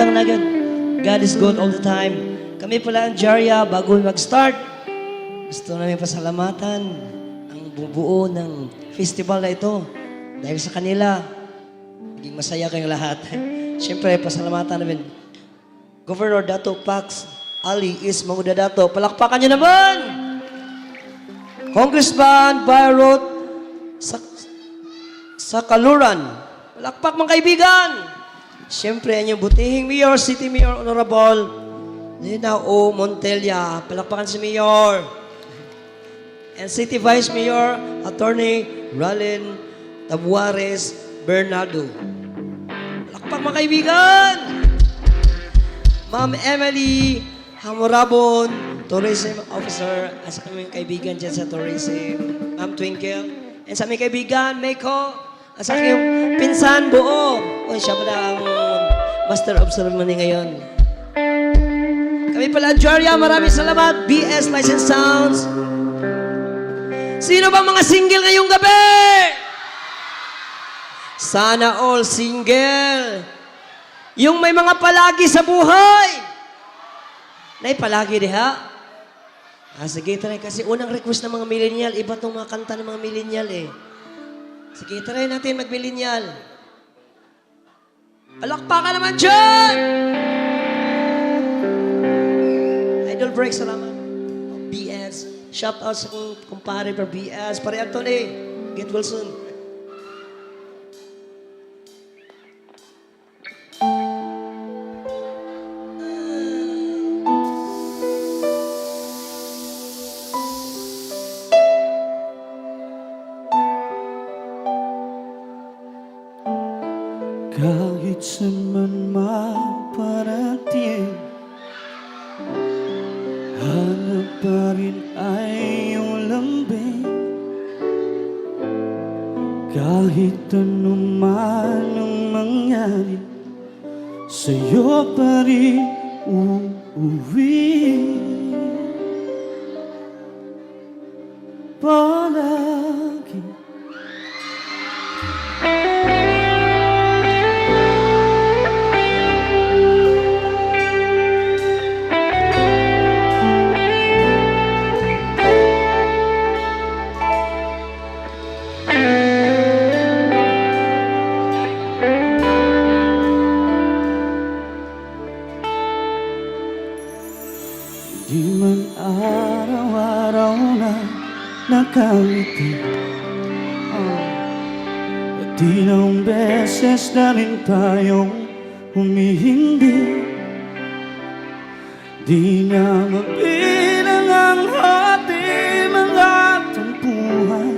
butang na agad. God is good all the time. Kami pala ang Jarya, bago mag-start, gusto namin pasalamatan ang bubuo ng festival na ito. Dahil sa kanila, naging masaya kayong lahat. Siyempre, pasalamatan namin. Governor Dato Pax Ali is Manguda Dato. Palakpakan niyo naman! Congressman Bayrot sa, sa Kaluran. Palakpak mga kaibigan! Siyempre, ang inyong butihing Mayor, City Mayor Honorable Lina O. Montella. Palakpakan si Mayor. And City Vice Mayor Attorney Ralin Tabuares Bernardo. Palakpak mga kaibigan! Ma'am Emily Hamorabon, Tourism Officer, at sa kaming kaibigan dyan sa Tourism, Ma'am Twinkle, and sa aming kaibigan, Meiko, at sa aking pinsan, Buo. O, siya pala ang Master of Ceremony ngayon. Kami pala, Joria, maraming salamat. BS License Sounds. Sino ba mga single ngayong gabi? Sana all single. Yung may mga palagi sa buhay. Nay, palagi diha. Ah, sige, try. Kasi unang request ng mga millennial, iba tong mga kanta ng mga millennial eh. Sige, try natin mag-millennial. Palakpakan naman dyan! Idol Break, salamat. BS. Shout out sa kong kumpare per BS. Pare Anthony, get well Kahit saan maparating Hanap pa rin ay iyong lambing. Kahit anuman ang mangyari Sa'yo pa rin uuwi. Palagi nakangiti oh. At ilang beses na rin tayong humihindi. Di na mabilang ang ating mga tampuhan.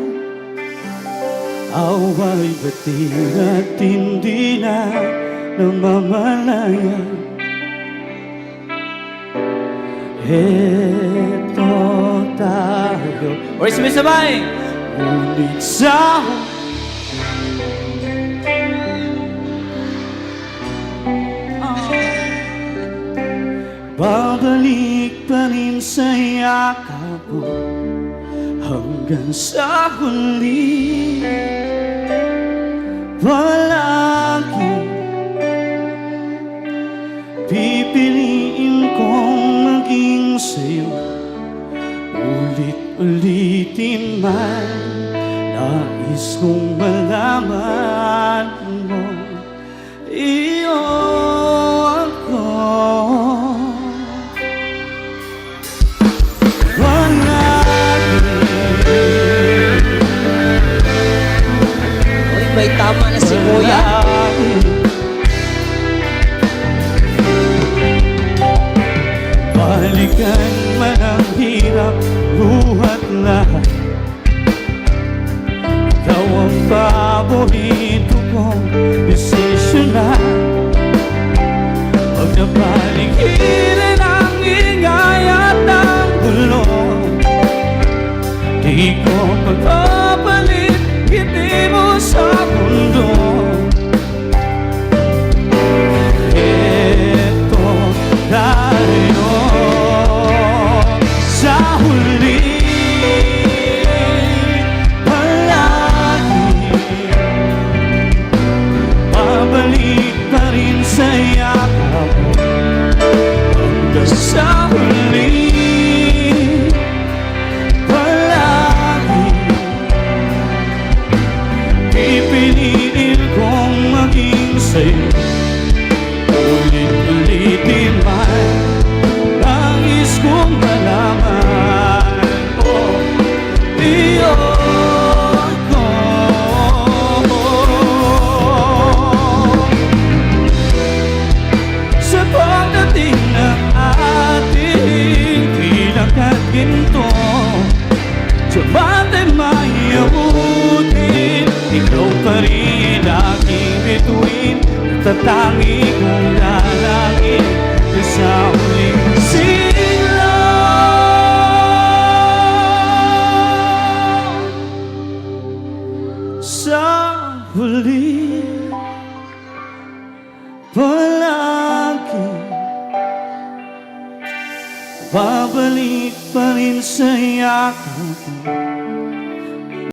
Away batin at hindi na namamalayan. Heto tayo Or sumisabay! Ngunit sa Babalik pa rin sa yakap mo Hanggang sa huli. Palagi Ulit-ulitin man Nais kong malaman mo Iyo ako Di ko magpapalit, hindi mo sa mundo. Ito tayo sa huli Palagi Pabalik pa rin say bituin Tatangi kong lalangin Sa huling silaw Sa huli Palagi Babalik pa rin sa yakap